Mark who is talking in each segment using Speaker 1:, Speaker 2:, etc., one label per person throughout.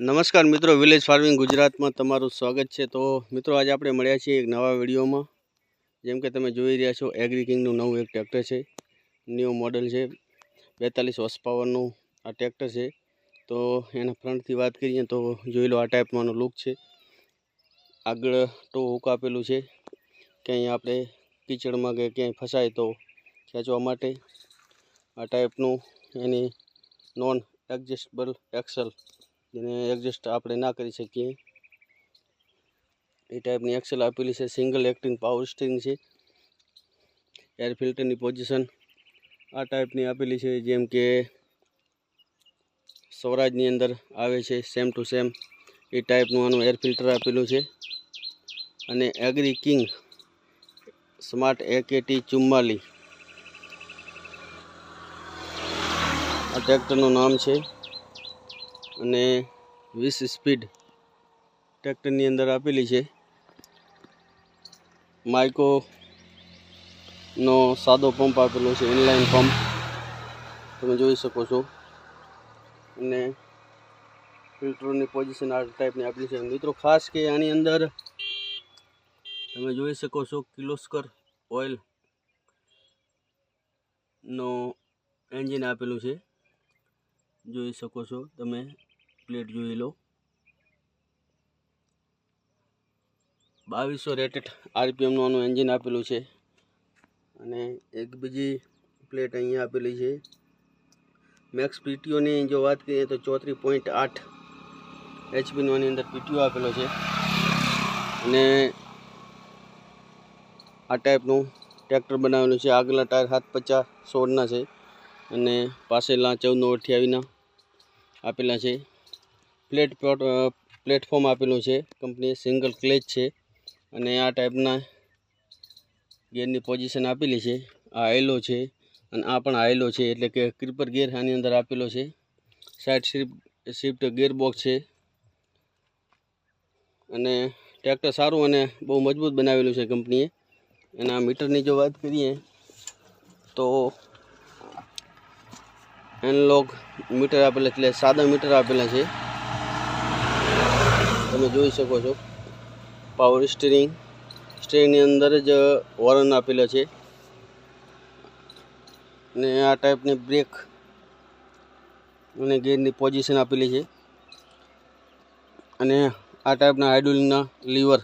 Speaker 1: નમસ્કાર મિત્રો village farming ગુજરાતમાં તમારું સ્વાગત છે. તો મિત્રો, આજે આપણે મળ્યા છીએ એક નવા વિડીયોમાં. જેમ કે તમે જોઈ રહ્યા છો એગ્રી કિંગનું નવું એક ટ્રેક્ટર છે. ન્યૂ મોડલ છે. બેતાલીસ હોર્સ પાવરનું આ ટ્રેક્ટર છે. તો એના ફ્રન્ટથી વાત કરીએ તો જોઈ લો આ ટાઈપમાંનો લુક છે. આગળ ટો હુક આપેલું છે. ક્યાંય આપણે કિચડમાં કે ક્યાંય ફસાય તો ખેંચવા માટે આ ટાઈપનું એની નોન એડજસ્ટેબલ એક્સલ જેને એડજસ્ટ આપણે ના કરી શકીએ. એ ટાઈપની એક્સેલ આપેલી છે સિંગલ એક્ટિંગ પાવર સ્ટીરિંગ છે એર ફિલ્ટરની પોઝિશન આ ટાઈપની આપેલી છે, જેમ કે સ્વરાજની અંદર આવે છે સેમ ટુ સેમ એ ટાઈપનું આનું એર ફિલ્ટર આપેલું છે. અને એગ્રી કિંગ સ્માર્ટ એકેટી ચુમ્માલી. આ ટ્રેક્ટરનું નામ છે. અને વીસ સ્પીડ ટ્રેક્ટરની અંદર આપેલી છે. માઇકોનો સાદો પંપ આપેલો છે ઇનલાઇન પંપ. તમે જોઈ શકો છો. અને ફિલ્ટરોની પોઝિશન આ ટાઈપની આપેલી છે. મિત્રો, ખાસ કે આની અંદર તમે જોઈ શકો છો કિલોસ્કર ઓઇલ નો એન્જિન આપેલું છે. જોઈ શકો છો તમે. પ્લેટ જોઈ લો. બાવીસો રેટેડ આરપીએમનું આનું એન્જિન આપેલું છે. અને એક બીજી પ્લેટ અહીંયા આપેલી છે. મેક્સ પીટીઓની જો વાત કરીએ તો ચોત્રીસ પોઈન્ટ આઠ એચપીનો આની અંદર પીટીઓ આપેલો છે. અને આ ટાઈપનું ટ્રેક્ટર બનાવેલું છે. આગલા ટાયર સાત પચાસ સોળના છે. અને પાછળના ચૌદનો અઠ્યાવીસના આપેલા છે. પ્લેટ પ્લેટફોર્મ આપેલું છે. કંપનીએ સિંગલ ક્લેચ છે અને આ ટાઈપના ગેરની પોઝિશન આપેલી છે. આ આયલો છે અને આ પણ આયલો છે એટલે કે ક્રિપર ગેર આની અંદર આપેલો છે. Side shift shift gear box છે. અને ટ્રેક્ટર સારું અને બહુ મજબૂત બનાવેલું છે કંપનીએ. એના મીટરની જો વાત કરીએ તો એનલોગ મીટર આપેલા એટલે સાદા મીટર આપેલા છે. તમે જોઈ શકો છો. પાવર સ્ટીરિંગ સ્ટીરિંગની અંદર જ વોરન આપેલો છે. અને આ ટાઈપની બ્રેક અને ગેરની પોઝિશન આપેલી છે. અને આ ટાઈપના હાઇડ્રોલિકના લીવર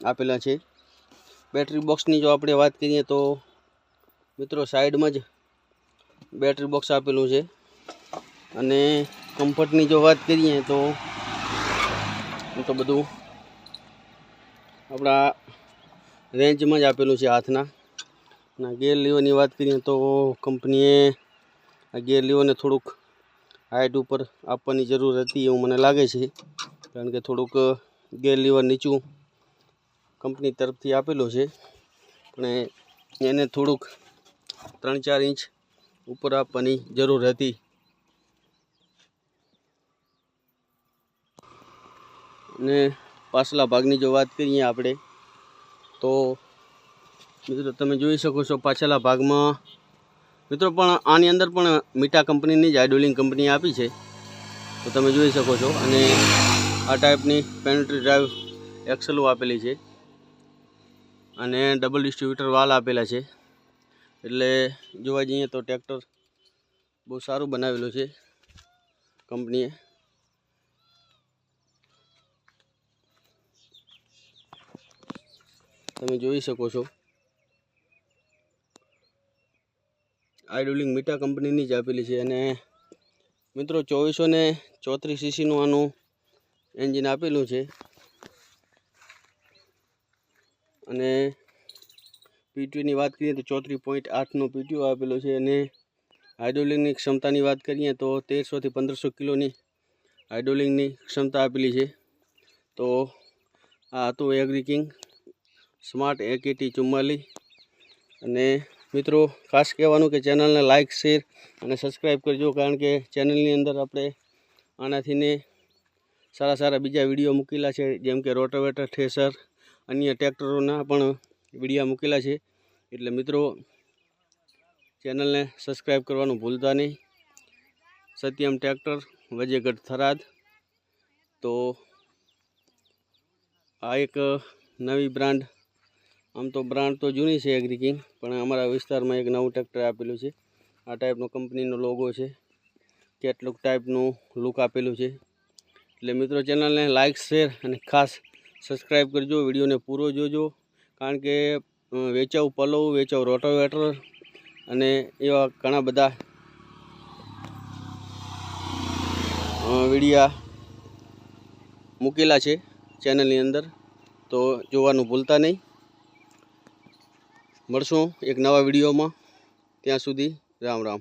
Speaker 1: આપેલા છે. બેટરી બોક્સની જો આપણે વાત કરીએ તો મિત્રો સાઈડમાં જ બેટરી બોક્સ આપેલું છે. અને કમ્ફર્ટની જો વાત કરીએ તો તો બધું આપણા રેન્જમાં જ આપેલું છે હાથના. અને ગેર લીવરની વાત કરીએ તો કંપનીએ આ ગેર લીવરને થોડુંક હાઇટ ઉપર આપવાની જરૂર હતી એવું મને લાગે છે. કારણ કે થોડુંક ગેર લીવર નીચું કંપની તરફથી આપેલું છે. પણ એને થોડુંક ત્રણ ચાર ઇંચ ઉપર આપવાની જરૂર હતી. અને પાછલા ભાગની જો વાત કરીએ આપણે, તો મિત્રો તમે જોઈ શકો છો પાછલા ભાગમાં, મિત્રો પણ આની અંદર પણ મીટા કંપનીની જ આઇડોલિંગ કંપની આપી છે. તો તમે જોઈ શકો છો અને આ ટાઈપની પેન્ટ્રી ડ્રાઈવ એક્સલો આપેલી છે અને ડબલ ડિસ્ટ્રીબ્યુટર વાલ આપેલા છે. એટલે જોવા જઈએ તો ટ્રેક્ટર બહુ સારું બનાવેલું છે કંપનીએ. તમે જોઈ શકો છો. આઈડોલિંગ મીટા કંપનીની જ આપેલી છે અને મિત્રો ચોવીસો ને ચોત્રીસ સીસીનું આનું એન્જિન આપેલું છે. અને પીટીયુની વાત કરીએ તો ચોત્રીસ પોઈન્ટ આઠનું પીટીયુ આપેલો છે અને હાઇડ્રોલિંગની ક્ષમતાની વાત કરીએ તો તેરસોથી પંદરસો કિલોની હાઇડ્રોલિંગની ક્ષમતા આપેલી છે. તો આ હતું એગ્રી કિંગ સ્માર્ટ એકેટી ચુમ્માલી અને મિત્રો, ખાસ કહેવાનું કે ચેનલને લાઇક શેર અને સબસ્ક્રાઈબ કરજો, કારણ કે ચેનલની અંદર આપણે આનાથીને સારા સારા બીજા વીડિયો મૂકેલા છે. જેમ કે રોટાવેટર થ્રેસર અન્ય ટ્રેક્ટરોના પણ વિડીયા મૂકેલા છે. એટલે મિત્રો, ચેનલને સબસ્ક્રાઈબ કરવાનું ભૂલતા નહીં. સત્યમ ટ્રેક્ટર, વજેગઢ થરાદ. તો આ એક નવી બ્રાન્ડ આમ તો બ્રાન્ડ તો જૂની છે એગ્રીકિંગ પણ અમારા વિસ્તારમાં એક નવું ટ્રેક્ટર આપેલું છે. આ ટાઈપનો કંપનીનો લોગો છે. કેટલુંક ટાઈપનું લુક આપેલું છે. એટલે મિત્રો ચેનલને લાઇક શેર અને ખાસ સબસ્ક્રાઈબ કરજો. વિડીયોને પૂરો જોજો. કારણ કે વેચાવ પલવ, વેચાવ રોટાવેટર અને એવા ઘણા બધા વિડીયા મૂકેલા છે ચેનલની અંદર. તો જોવાનું ભૂલતા નહીં. મળશું એક નવા વિડીયોમાં. ત્યાં સુધી રામ રામ.